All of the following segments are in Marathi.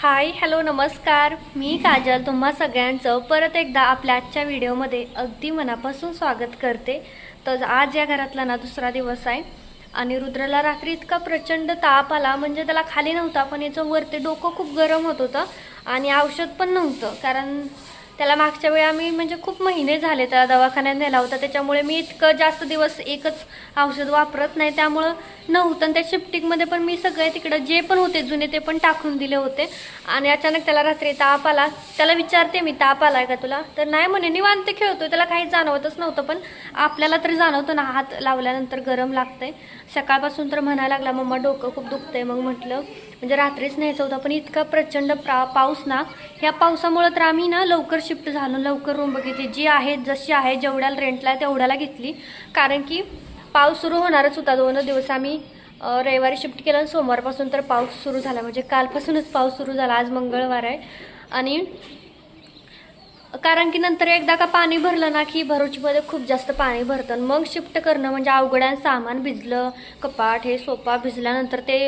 हाय हॅलो नमस्कार. मी काजल तुम्हा सगळ्यांचं परत एकदा आपल्या आजच्या व्हिडिओमध्ये अगदी मनापासून स्वागत करते. तर आज या घरातला ना दुसरा दिवस आहे. आणि रुद्रला रात्री इतका प्रचंड ताप आला म्हणजे त्याला खाली नव्हता पण याचं वरती डोकं खूप गरम होत होतं. आणि औषध पण नव्हतं कारण त्याला मागच्या वेळी आम्ही म्हणजे खूप महिने झाले त्याला दवाखान्यात नेला होता. त्याच्यामुळे मी इतकं जास्त दिवस एकच औषध वापरत नाही. त्यामुळं नव्हतं. आणि त्या शिफ्टिंगमध्ये पण मी सगळे तिकडं जे पण होते जुने ते पण टाकून दिले होते. आणि अचानक त्याला रात्री ताप आला. त्याला विचारते मी ताप आला का तुला? तर नाही म्हणे. निवांत खेळतो त्याला काही जाणवतच नव्हतं. पण आपल्याला तर जाणवतं ना हात लावल्यानंतर गरम लागतंय. सकाळपासून तर म्हणायला लागला मम्मा डोकं खूप दुखतंय. मग म्हटलं म्हणजे रात्रीच न्यायचं होतं. पण इतका प्रचंड प्रा पाऊस ना ह्या पावसामुळं तर आम्ही ना लवकर शिफ्ट झालो लवकर रूम बघितली. जी आहे जशी आहे जेवढ्याला रेंटला आहे तेवढ्याला घेतली. कारण की पाऊस सुरू होणारच होता. दोन दिवस आम्ही रविवारी शिफ्ट केलं आणि सोमवारपासून तर पाऊस सुरू झाला. म्हणजे कालपासूनच पाऊस सुरू झाला. आज मंगळवार आहे. आणि कारण की नंतर एकदा का पाणी भरलं ना की भरूचमध्ये खूप जास्त पाणी भरतं. आणि मग शिफ्ट करणं म्हणजे अवघड सामान भिजलं कपाट हे सोफा भिजल्यानंतर ते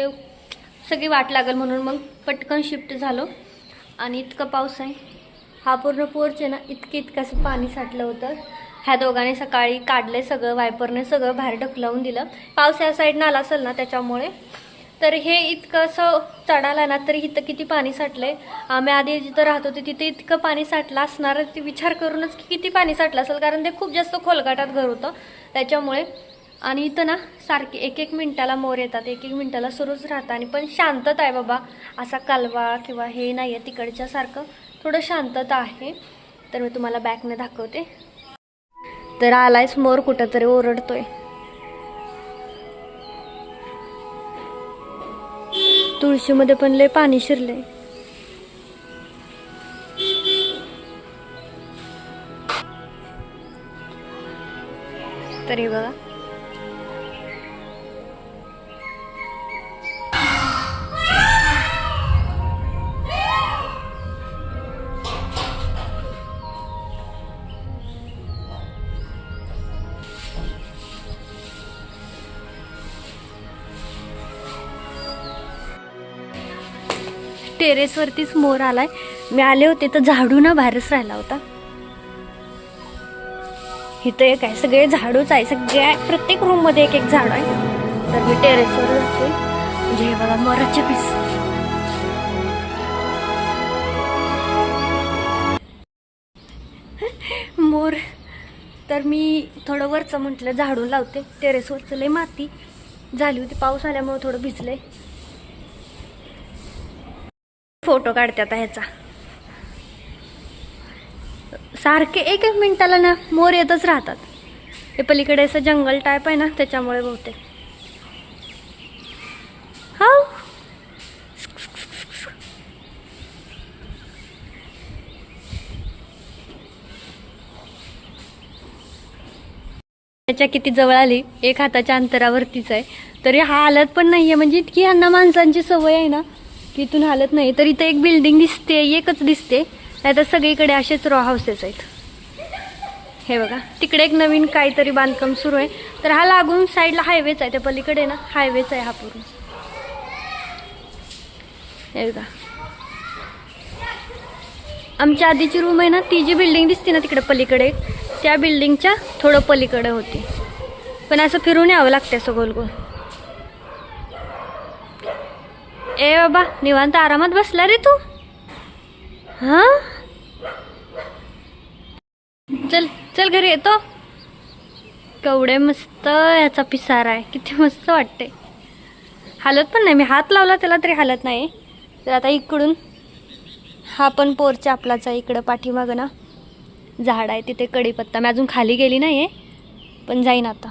सगळी वाट लागेल म्हणून मग पटकन शिफ्ट झालो. आणि इतकं पाऊस आहे. हा पूर्ण पोर्च आहे ना इतके इतकंसं पाणी साठलं होतं. ह्या दोघांनी सकाळी काढले सगळं वायपरने सगळं बाहेर ढकलवून दिलं. पाऊस या साईडनं आला असेल ना त्याच्यामुळे. तर हे इतकं असं चढायला ना तरी इथं किती पाणी साठलंय. आम्ही आधी जिथं राहत होते तिथे इतकं पाणी साठलं असणार ते विचार करूनच की किती पाणी साठलं असेल कारण ते खूप जास्त खोलगाटात घर होतं. त्याच्यामुळे आणि इथं ना सारखे एक एक मिनटाला मोर येतात एक एक मिनटाला सुरूच राहतं. आणि पण शांतता आहे बाबा. असा कालवा किंवा हे नाही आहे तिकडच्यासारखं थोडं शांतता आहे तर मी तुम्हाला बॅकने दाखवते. तर आलायच मोर कुठंतरी ओरडतोय. तुळशीमध्ये पण लय पाणी शिरलंय. तरी बघा. टेरेसवरतीच मोर आलाय. मी आले होते तर झाडू ना बाहेरच राहिला होता. इथं एक आहे सगळे झाडूच आहे सगळ्या प्रत्येक रूममध्ये एक एक झाड आहे. तर मी टेरेसवर जाते म्हणजे हे बघा मोराचे पीस मोर. तर मी थोडं वरचं म्हटलं झाडून लावते. टेरेसवरचं लय माती झाली होती. पाऊस आल्यामुळे थोडं भिजलंय. फोटो काढते आता ह्याचा. सारखे एक एक मिनिटाला ना मोर येतच राहतात. हे पलीकडे असं जंगल टाईप आहे ना त्याच्यामुळे बहुतेक. हो त्याच्या किती जवळ आली एक हाताच्या अंतरावरतीच आहे. तरी हा हालत पण नाही आहे म्हणजे इतकी ह्यांना माणसांची सवय आहे ना. तिथून हालत नाही. तर इथं एक बिल्डिंग दिसते एकच दिसते. नाहीतर सगळीकडे असेच रॉ हाऊसेस आहेत. हे बघा तिकडे एक नवीन काहीतरी बांधकाम सुरू आहे. तर हा लागून साईडला हायवेच आहे. त्या पलीकडे ना हायवेच आहे हा पूर्ण. हे बघा. आमच्या आधीची रूम आहे ना ती जी बिल्डिंग दिसते ना तिकडे पलीकडे त्या बिल्डिंगच्या थोडं पलीकडे होती. पण असं फिरून यावं लागतं असं गोल गोल ए बाबा निवांत आरामात बसला रे तू? हा? चल चल घरी येतो. केवढे मस्त याचा पिसारा आहे. किती मस्त वाटते हालत पण नाही. मी हात लावला त्याला तरी हालत नाही. तर आता इकडून हा पण पोरच्या आपलाच आहे इकडं पाठीमागं ना. झाड आहे तिथे कढीपत्ता. मी अजून खाली गेली नाही आहे पण जाईन आता.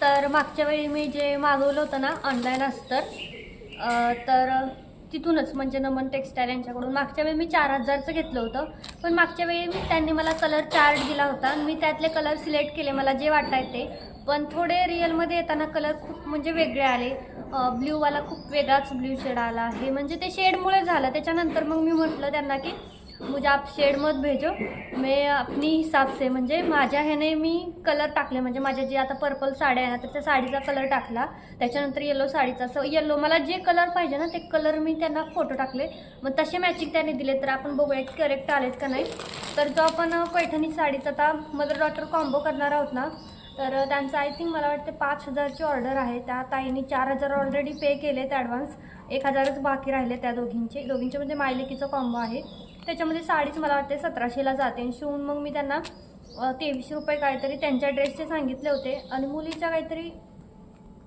तर मागच्या वेळी मी जे मागवलं होतं ना ऑनलाईन अस्तर तर तिथूनच म्हणजे नमन टेक्सटाईल यांच्याकडून. मागच्या वेळी मी चार हजारचं घेतलं होतं पण मागच्या वेळी मी त्यांनी मला कलर चार्ट दिला होता. मी त्यातले कलर सिलेक्ट केले मला जे वाटाय ते. पण थोडे रिअलमध्ये येताना कलर खूप म्हणजे वेगळे आले. ब्ल्यूवाला खूप वेगळाच ब्ल्यू शेड आला. आहे म्हणजे ते शेडमुळे झालं. त्याच्यानंतर मग मी म्हटलं त्यांना की मुझे आप शेड मत भेजो। मैं अपनी हिसाब से म्हणजे माझ्या ह्याने मी कलर टाकले. म्हणजे माझ्या जे आता पर्पल साड्या आहे ना तर त्या साडीचा कलर टाकला. त्याच्यानंतर येलो साडीचा. असं येलो मला जे कलर पाहिजे ना ते कलर मी त्यांना फोटो टाकले. मग तसे मॅचिंग त्याने दिले तर आपण बघूया करेक्ट आलेत का नाही. तर जो आपण पैठणी साडीचा आता मदर डॉटर कॉम्बो करणार आहोत ना तर त्यांचं आय थिंक मला वाटते पाच हजारची ऑर्डर आहे. त्या ताईंनी चार हजार ऑलरेडी पे केलेत ॲडव्हान्स एक हजारच बाकी राहिले त्या दोघींचे. दोघींचे म्हणजे मायलेकीचं कॉम्बो आहे. त्याच्यामध्ये साडीच मला वाटते सतराशेला जाते. आणि शिवून मग मी त्यांना तेवीसशे रुपये काहीतरी त्यांच्या ड्रेसचे सांगितले होते. आणि मुलीच्या काहीतरी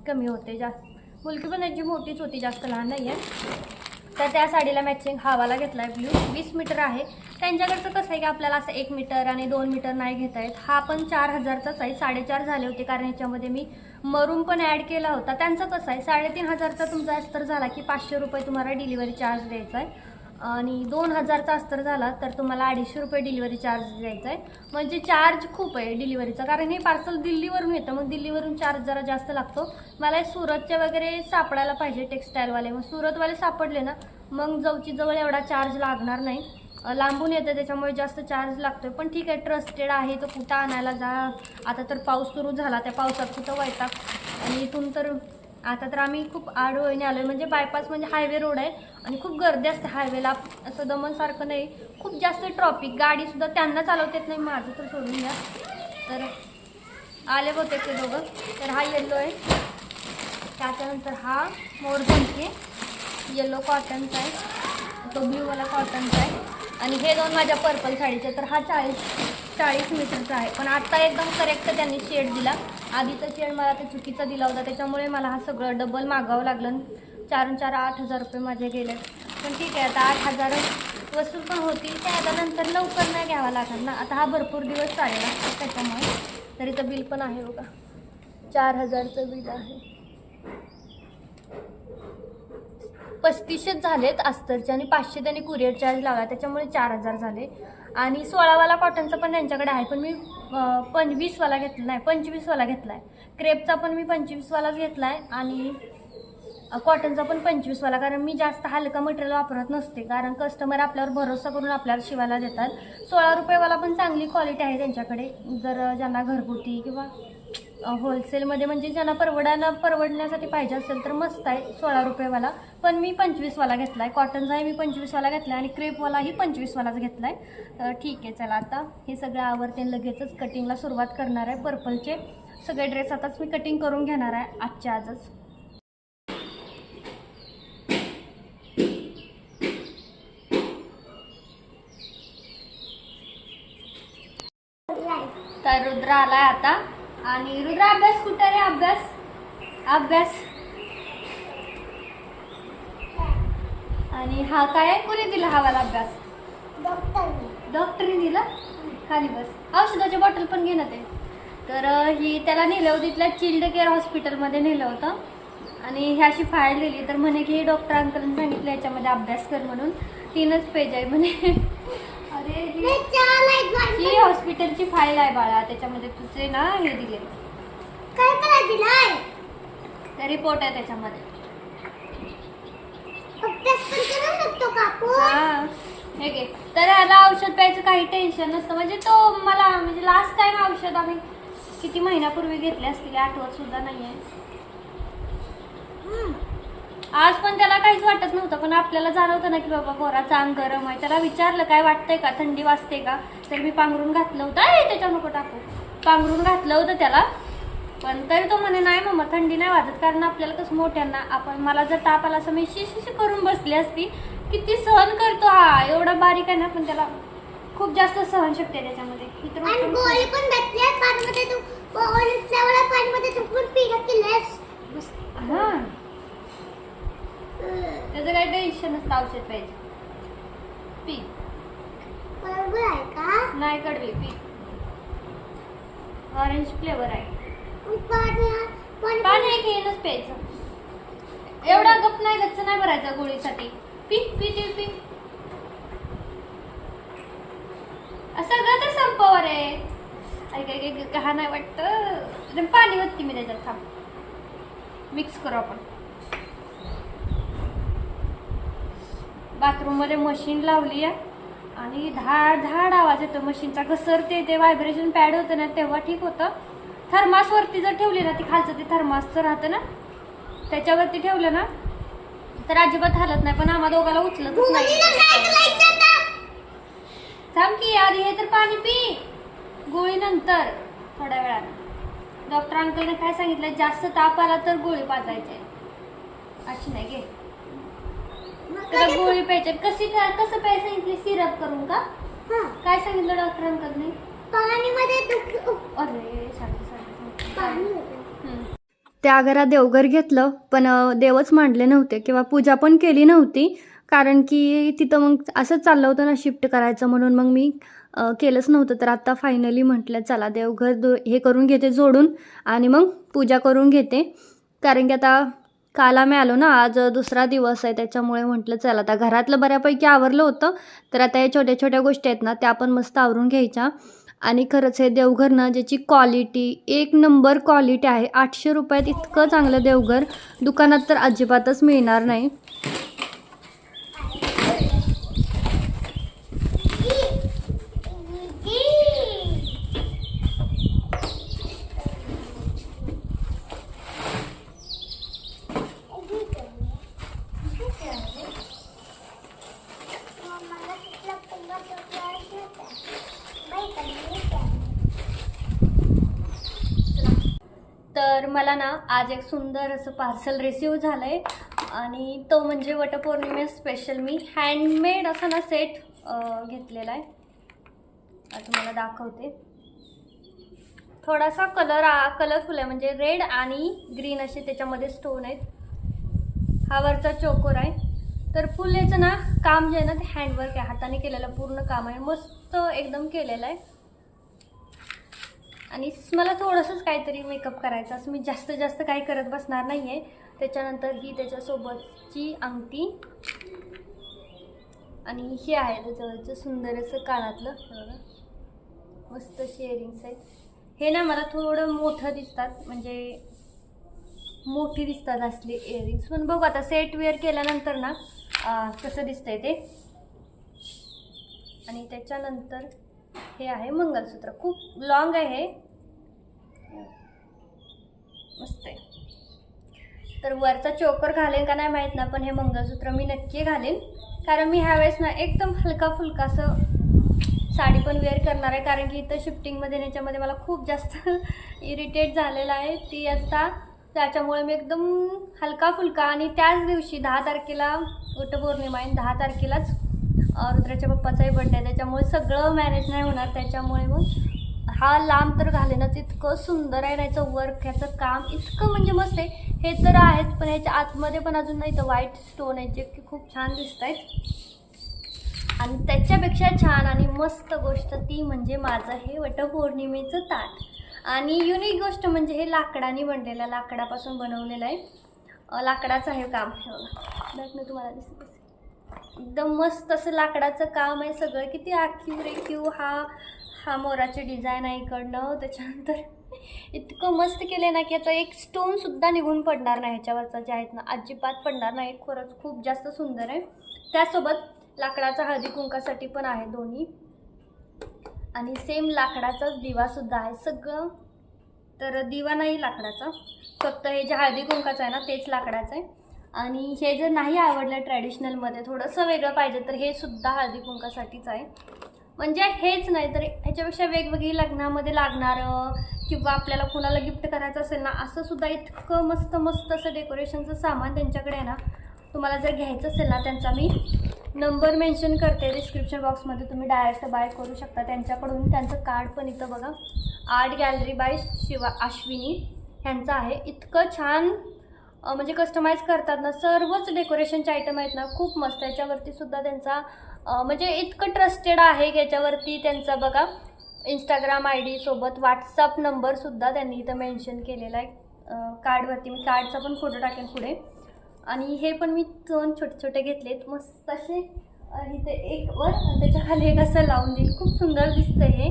कमी होते जास्त. मुलगी पण त्यांची मोठीच होती जास्त लहान नाही आहे तर त्या साडीला मॅचिंग हावाला घेतला आहे ब्ल्यू वीस मीटर आहे. त्यांच्याकडचं कसं आहे की आपल्याला असं एक मीटर आणि दोन मीटर नाही घेता येत. हा पण चार हजारचाच आहे. साडेचार झाले होते कारण याच्यामध्ये मी मरून पण ॲड केला होता. त्यांचं कसं आहे? साडेतीन हजारचा तुमचा अस्तर झाला की पाचशे रुपये तुम्हाला डिलिव्हरी चार्ज द्यायचा आहे. आणि दोन हजारचा अस्तर झाला तर तुम्हाला अडीचशे रुपये डिलिव्हरी चार्ज द्यायचा आहे म्हणजे चार्ज खूप आहे डिलिव्हरीचा कारण हे पार्सल दिल्लीवरून येतं मग दिल्लीवरून चार्ज जरा जास्त लागतो. मला सुरतचे वगैरे सापडायला पाहिजे टेक्स्टाईलवाले मग सुरतवाले सापडले ना मग जवळची जवळ एवढा चार्ज लागणार नाही. लांबून येतं त्याच्यामुळे जास्त चार्ज लागतो पण ठीक आहे ट्रस्टेड आहे तो कुठं आणायला जा. आता तर पाऊस सुरू झाला त्या पावसात कुठं वैताग. आणि इथून तर आता तर आम्ही खूप आडवळीने आलो आहे म्हणजे बायपास म्हणजे हायवे रोड आहे आणि खूप गर्दी असते हायवेला असं दमनसारखं नाही. खूप जास्त ट्रॉफिक गाडीसुद्धा त्यांना चालवता येत नाही. माझं तर सोडून द्या. तर आले होते ते दोघं. तर हा येल्लो आहे. त्याच्यानंतर हा मोरझंकी येल्लो कॉटनचा आहे. तो ब्ल्यूवाला कॉटनचा आहे. आणि हे दोन माझ्या पर्पल साडीचे. तर हा चाळीस चाळीस मीटरचा आहे. पण आत्ता एकदम करेक्ट त्यांनी शेड दिला. आधीचा चेन मला ते चुकीचा दिला होता त्याच्यामुळे मला हा सगळं डबल मागावं लागलं चार आणि चार आठ हजार रुपये माझे गेले. पण ठीक आहे आता आठ हजार वसूल पण होतील ते आता नंतर लवकर नाही घ्यावा लागणार ना. आता हा भरपूर दिवस चालेल त्याच्यामुळे तरी बिल पण आहे बघा. चार हजारचं बिल आहे. पस्तीसशेच झालेत अस्तरचे आणि पाचशे त्यांनी कुरिअर चार्ज लावला त्याच्यामुळे चार हजार झाले. आणि सोळावाला कॉटनचं पण त्यांच्याकडे आहे पण मी पंचवीसवाला घेतला नाही पंचवीसवाला घेतला आहे क्रेपचा पण मी पंचवीसवालाच घेतला आहे आणि कॉटनचा पण पंचवीसवाला कारण मी जास्त हलका मटेरियल वापरत नसते कारण कस्टमर आपल्यावर भरोसा करून आपल्याला शिवायला देतात. सोळा रुपयेवाला पण चांगली क्वालिटी आहे त्यांच्याकडे जर ज्यांना घरगुती किंवा होलसेलमध्ये म्हणजे ज्यांना परवडायला परवडण्यासाठी पाहिजे असेल तर मस्त आहे सोळा रुपयेवाला. पण मी पंचवीसवाला घेतला आहे कॉटनचाही मी पंचवीसवाला घेतला आहे आणि क्रेपवालाही पंचवीसवालाच घेतला आहे ठीक आहे चला आता हे सगळं आवडते लगेचच कटिंगला सुरुवात करणार आहे. पर्पलचे सगळे ड्रेस आताच मी कटिंग करून घेणार आहे. आजच्या आजच. तर रुद्र आला आहे आता. आणि रुद्र अभ्यास कुठे रे अभ्यास? अभ्यास. आणि हा काय? कोणी दिला हा वाला अभ्यास डॉक्टरने दिला? खाली बस. औषधाची बॉटल पण घेणं ते. तर ही त्याला नेलं होतं तिथल्या चिल्ड केअर हॉस्पिटलमध्ये नेलं होतं. आणि ह्या अशी फाईल दिली. तर म्हणे की डॉक्टर अंकलने सांगितलं याच्यामध्ये अभ्यास कर म्हणून. तीनच पेज आहे म्हणे. ही- ही हॉस्पिटलची फाईल आहे बाळा त्याच्यामध्ये तुझे ना हे दिले. रिपोर्ट आहे त्याच्यामध्ये. हा हे घे. तर ह्याला औषध प्यायचं काही टेन्शन नसतं. म्हणजे तो मला म्हणजे लास्ट टाइम औषध आम्ही किती महिन्यापूर्वी घेतले असतील आठवत सुद्धा नाहीये. आज पण त्याला काहीच वाटत नव्हतं पण आपल्याला जाणवतं ना की बाबा गोराचं अंग गरम आहे. त्याला विचारलं काय वाटतंय का? थंडी वाजते का? तर मी पांघरून घातलं होतं. "अय, त्याच्या नको टाकू. पांघरून घातलं होतं त्याला. पण तरी तो म्हणे नाही मम्मा थंडी नाही वाजत कारण आपल्याला कसं मोठ्यांना आपण मला जर ताप आला असं मी शिशी करून बसली असती किती सहन करतो हा. एवढा बारीक आहे ना पण त्याला खूप जास्त सहनशक्ती आहे त्याच्यामध्ये. इतर त्याचं काही टेन्शन नसतं औषध प्यायचं पी. बरोबर आहे का? नाही कडवी पी. ऑरेंज फ्लेवर आहे. पण पाणी पाणी एक येणच प्यायचं. एवढा गप नाही गच्च नाही भरायचा गोळीसाठी. पी पी पी पी. असं सगळं तर संपवर आहे. ऐक ऐक ऐक नाही वाटतं. पाणी वत्ती मी त्याच्यात थांब. मिक्स करू आपण. बाथरूममध्ये मशीन लावली आहे. आणि धाड धाड आवाज येतो मशीनचा. घसरते ते व्हायब्रेशन पॅड होतं ना तेव्हा ठीक होतं. थर्मासवरती जर ठेवली ना ती खालचं ते थर्मासचं राहतं ना त्याच्यावरती ठेवलं ना तर अजिबात हालत नाही. पण आम्हा दोघाला उचलतच काय नाही? थांब की आधी हे तर पाणी पी. गोळी नंतर थोड्या वेळानं. डॉक्टर अंकलने काय सांगितलं? जास्त ताप आला तर गोळी पाजायची. अशी नाही घे. त्याला गोळी प्यायची कशी काय कसं प्यायचं सांगितले? सिरप करून का? हं. काय सांगितलं डॉक्टर अंकलने पाणीमध्ये दुख अरे पाणी. त्या घरात देवघर घेतलं पण अं, देवच मांडले नव्हते किंवा पूजा पण केली नव्हती कारण की तिथं मग असंच चाललं होतं ना शिफ्ट करायचं म्हणून मग मी अं, केलंच नव्हतं. तर आता फायनली म्हटलं चला देवघर दो हे करून घेते जोडून आणि मग पूजा करून घेते. कारण की आता काल आम्ही आलो ना आज दुसरा दिवस आहे त्याच्यामुळे म्हटलं चला आता घरातलं बऱ्यापैकी आवरलं होतं तर आता या छोट्या छोट्या गोष्टी आहेत ना त्या पण मस्त आवरून घ्यायच्या. आणि खरंच हे देवघर ना ज्याची क्वालिटी एक नंबर क्वालिटी आहे आठशे रुपयात इतकं चांगलं देवघर दुकानात तर अजिबातच मिळणार नाही मला तिथला पुंगा surprise होता. बाई, कधी येते? तर मला ना आज एक सुंदर असं पार्सल रिसीव झालं आहे आणि तो म्हणजे वटपौर्णिमे स्पेशल मी हँडमेड असा ना सेट घेतलेला आहे. तुम्हाला दाखवते. थोडासा कलर कलरफुल आहे. म्हणजे रेड आणि ग्रीन असे त्याच्यामध्ये स्टोन आहेत. हा वरचा चोकोर आहे. तर फुल याचं ना काम जे आहे ना ते हँडवर्क आहे. हाताने केलेलं पूर्ण काम आहे. मस्त एकदम केलेलं आहे. आणि मला थोडंसंच काहीतरी मेकअप करायचं असं मी जास्त जास्त काही करत बसणार नाही आहे त्याच्यानंतर ही त्याच्यासोबतची अंगठी. आणि हे आहे त्याच्यावरचं सुंदर असं कानातलं. बघा. मस्त शेअरिंग्स आहेत. हे ना मला थोडं मोठं दिसतात म्हणजे मोठी दिसतात असले इयरिंग्स पण बघू आता सेट वेअर केल्यानंतर ना कसं कसं दिसतंय ते. आणि त्याच्यानंतर हे आहे मंगलसूत्र. खूप लॉंग आहे मस्त आहे. तर वरचा चोकर घालेन का नाही माहीत ना पण हे मंगळसूत्र मी नक्की घालेन. कारण मी ह्यावेळेस ना एकदम हलका फुलका असं साडी पण वेअर करणार आहे कारण की इथं शिफ्टिंगमध्ये याच्यामध्ये मला खूप जास्त इरिटेट झालेलं आहे. ती आता त्याच्यामुळे मी एकदम हलका फुलका आणि त्याच दिवशी दहा तारखेला वटपौर्णिमा आहे दहा तारखेलाच रुद्राच्या पप्पाचाही बड्डे आहे. त्याच्यामुळे सगळं मॅनेज नाही होणार त्याच्यामुळे मग हा लांब तर घालेनच इतकं सुंदर आहे ना याचं वर्क ह्याचं काम इतकं म्हणजे मस्त आहे. हे तर आहेच पण ह्याच्या आतमध्ये पण अजून नाही तर व्हाईट स्टोन आहे जे की खूप छान दिसत आहेत आणि त्याच्यापेक्षा छान आणि मस्त गोष्ट ती म्हणजे माझं हे वटपौर्णिमेचं ताट. आणि युनिक गोष्ट म्हणजे हे लाकडाने बनलेलं लाकडापासून बनवलेलं आहे. लाकडाचं आहे काम हे बघा. तुम्हाला दिसत एकदम मस्त असं लाकडाचं काम आहे सगळं. किती आखीव रेखीव हा हा मोराची डिझाईन आहे इकडनं. त्याच्यानंतर इतकं मस्त केलं आहे ना की याचा एक स्टोनसुद्धा निघून पडणार नाही ह्याच्यावरचा जे आहेत ना. अजिबात पडणार नाही. खरंच खूप जास्त सुंदर आहे. त्यासोबत लाकडाचा हळदी कुंकासाठी पण आहे दोन्ही. आणि सेम लाकडाचाच दिवासुद्धा आहे सगळं. तर दिवा नाही लाकडाचा. फक्त हे जे हळदी कुंकाचं आहे ना तेच लाकडाचं आहे. आणि हे जर नाही आवडलं ट्रॅडिशनलमध्ये थोडंसं वेगळं पाहिजे तर हे सुद्धा हळदी कुंकासाठीच आहे. म्हणजे हेच नाही तर ह्याच्यापेक्षा वेगवेगळी लग्नामध्ये लागणारं किंवा आपल्याला कोणाला गिफ्ट करायचं असेल ना असं सुद्धा इतकं मस्त मस्त असं डेकोरेशनचं सामान त्यांच्याकडे आहे ना तुम्हाला जर घ्यायचं असेल ना त्यांचा मी नंबर मेन्शन करते. डिस्क्रिप्शन बॉक्समध्ये तुम्ही डायरेक्ट बाय करू शकता. त्यांच्याकडून त्यांचं कार्ड पण इथं बघा. Art gallery by Shiva Ashwini ह्यांचं आहे. इतकं छान म्हणजे कस्टमाइज करतात ना सर्वच डेकोरेशनचे आयटम आहेत ना खूप मस्त याच्यावरती सुद्धा त्यांचा म्हणजे इतकं ट्रस्टेड आहे की याच्यावरती त्यांचा बघा इंस्टाग्राम आय डी सोबत व्हॉट्सअप नंबरसुद्धा त्यांनी इथं मेन्शन केलेला आहे. कार्डवरती मी कार्डचा पण फोटो टाकेन पुढे. आणि हे पण मी दोन छोटे छोटे घेतलेत. मस्त असे इथे एक वर आणि त्याच्याखाली एक असं लावून देईल खूप सुंदर दिसतं हे.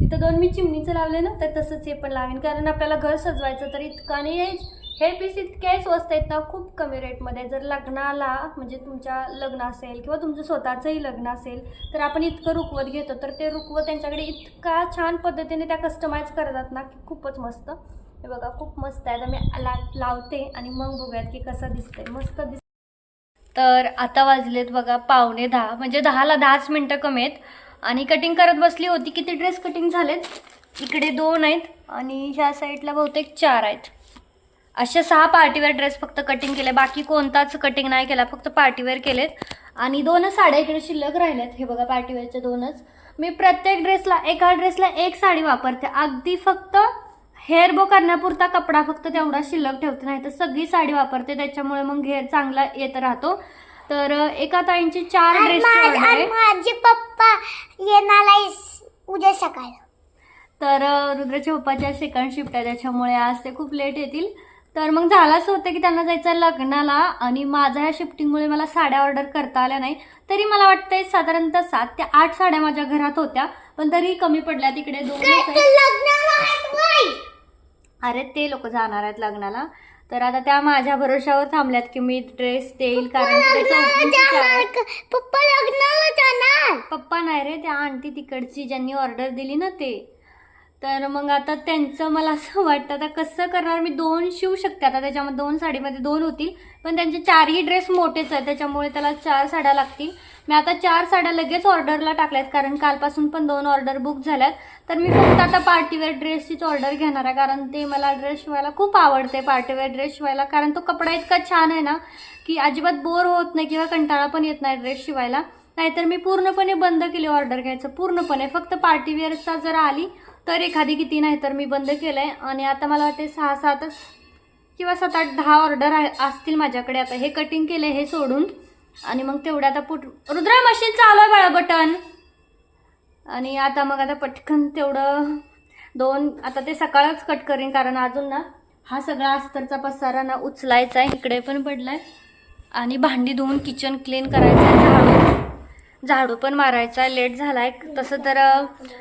तिथं दोन मी चिमणीचं लावले ना तर तसंच हे पण लावेन. कारण आपल्याला घर सजवायचं तर इतका नाही हे पीस इतके स्वस्त आहेत ना खूप कमी रेटमध्ये जर लग्नाला म्हणजे तुमच्या लग्न असेल किंवा तुमचं स्वतःचंही लग्न असेल तर आपण इतकं रुकवत घेतो तर ते रुकवत त्यांच्याकडे इतका छान पद्धतीने त्या कस्टमाइज करतात ना की खूपच मस्त. हे बघा खूप मस्त आहे. तर मी ला लावते आणि मग बघूयात की कसं दिसतंय. मस्त दिस तर आता वाजलेत बघा पावणे दहा म्हणजे दहाला दहाच मिनटं कमी आहेत. आणि कटिंग करत बसली होती किती ड्रेस कटिंग झालेत? इकडे दोन आहेत आणि ह्या साईडला बहुतेक चार आहेत. असे सहा पार्टीवेअर ड्रेस फक्त कटिंग केले. बाकी कोणताच कटिंग नाही केला. फक्त पार्टीवेअर केलेत. आणि दोनच साड्या इकडे शिल्लक राहिल्यात. हे बघा पार्टीवेअरचे दोनच. मी प्रत्येक ड्रेसला एका ड्रेसला एक साडी वापरते. अगदी फक्त हेअर बो करण्यापुरता कपडा फक्त तेवढा शिल्लक ठेवते. नाही तर सगळी साडी वापरते. त्याच्यामुळे मग हेअर चांगला येत राहतो. तर एका ताईंची चार आणि ड्रेसची माझ- पप्पा येणार उद्या सकाळ. तर रुद्राच्या पप्पाच्या सेकंड शिफ्ट आहे. त्याच्यामुळे आज ते खूप लेट येतील. तर मग झालं असं होतं की त्यांना जायचं लग्नाला आणि माझ्या ह्या शिफ्टिंगमुळे मला साड्या ऑर्डर करता आल्या नाही. तरी मला वाटतंय साधारणतः सात ते आठ साड्या माझ्या घरात होत्या पण तरी कमी पडल्या. तिकडे दोन. अरे ते लोक जाणार आहेत लग्नाला. तर आता त्या माझ्या भरोशावर थांबल्यात की मी ड्रेस देईल कारण पप्पा नाही रे त्या आंटी तिकडची ज्यांनी ऑर्डर दिली ना ते. तर मग आता त्यांचं मला असं वाटतं आता कसं करणार? मी दोन शिवू शकते. आता त्याच्यामध्ये दोन साडीमध्ये दोन होतील पण त्यांचे चारही ड्रेस मोठेच आहेत. त्याच्यामुळे त्याला चार साड्या लागतील. मी आता चार साड्या लगेच ऑर्डरला टाकल्यात कारण कालपासून पण दोन ऑर्डर बुक झाल्यात. तर मी फक्त आता पार्टीवेअर ड्रेसचीच ऑर्डर घेणार आहे कारण ते मला ड्रेस शिवायला खूप आवडते पार्टीवेअर ड्रेस शिवायला. कारण तो कपडा इतका छान आहे ना की अजिबात बोर होत नाही किंवा कंटाळा पण येत नाही ड्रेस शिवायला. नाहीतर मी पूर्णपणे बंद केली ऑर्डर घ्यायचं पूर्णपणे. फक्त पार्टीवेअरचा जर आली तर एखादी किती नाही तर मी बंद केलं आहे आणि आता मला वाटते सहा सातच किंवा सात आठ दहा ऑर्डर आहे असतील माझ्याकडे. आता हे कटिंग केलं हे सोडून. आणि मग तेवढ्या आता पुट रुद्रा मशीन चालू आहे बाळा बटन आणि आता मग आता पटकन तेवढं दोन आता ते सकाळच कट करीन कारण अजून ना हा सगळा अस्तरचा पसारा ना उचलायचा आहे इकडे पण पडलाय. आणि भांडी धुवून किचन क्लीन करायचं आहे. झाडू पण मारायचा आहे लेट झाला आहे तसं तर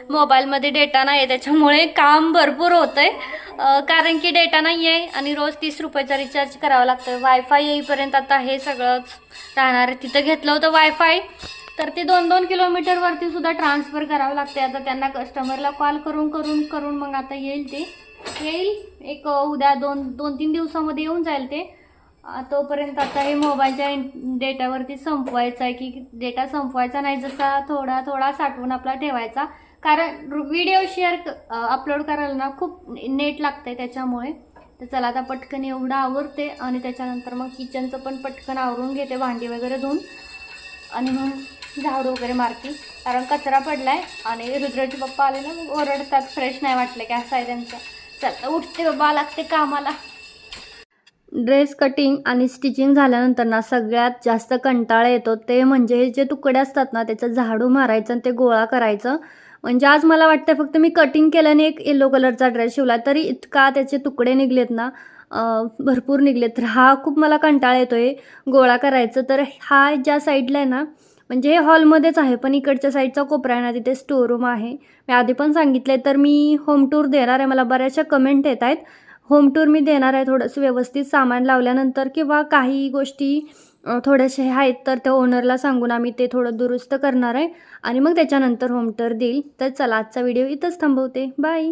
मोबाईलमध्ये डेटा नाही आहे त्याच्यामुळे काम भरपूर होतं आहे कारण की डेटा नाही आहे आणि रोज तीस रुपयाचा रिचार्ज करावा लागतं वायफाय येईपर्यंत आता हे सगळंच राहणार आहे. तिथं घेतलं होतं वायफाय तर ते दोन दोन किलोमीटरवरती सुद्धा ट्रान्सफर करावं लागते आता त्यांना कस्टमरला कॉल करून करून करून मग आता येईल ते. येईल. एक उद्या दोन दोन तीन दिवसामध्ये येऊन जाईल ते. तोपर्यंत आता हे मोबाईलच्या डेटावरती संपवायचं आहे की डेटा संपवायचा नाही जसा थोडा थोडा साठवून आपला ठेवायचा. कारण व्हिडिओ शेअर अपलोड करायला ना खूप नेट लागतंय त्याच्यामुळे. तर चला आता पटकन एवढं आवरते आणि त्याच्यानंतर मग किचनचं पण पटकन आवरून घेते भांडी वगैरे धुवून आणि मग झाडू वगैरे मारते. कारण कचरा पडला आहे आणि रुद्राचे पप्पा आले ना ओरडतात फ्रेश नाही वाटलं की असं आहे त्यांचं. चल उठते बाबा लागते कामाला. ड्रेस कटिंग आणि स्टिचिंग झाल्यानंतर ना सगळ्यात जास्त कंटाळा येतो. ते म्हणजे जे तुकडे असतात ना त्याचं झाडू मारायचं आणि ते गोळा करायचं. म्हणजे आज मला वाटतं फक्त मी कटिंग केल्याने एक येलो कलरचा ड्रेस शिवला तरी इतका त्याचे तुकडे निघलेत ना भरपूर निघलेत. तर हा खूप मला कंटाळा येतो आहे गोळा करायचं. तर हा ज्या साईडला आहे ना म्हणजे हे हॉलमध्येच आहे पण इकडच्या साईडचा कोपरा आहे ना तिथे स्टोरूम आहे. मी आधी पण सांगितलं तर मी होम टूर देणार आहे. मला बऱ्याचशा कमेंट येत आहेत. होम टूर मी देणार आहे थोडंसं व्यवस्थित सामान लावल्यानंतर किंवा काही गोष्टी अ, थोड्याशा आहेत तर त्या ओनरला सांगून आम्ही ते थोडं दुरुस्त करणार आहे. आणि मग त्याच्यानंतर होम टूर देईल. तर चला आजचा व्हिडिओ इथंच थांबवते. बाय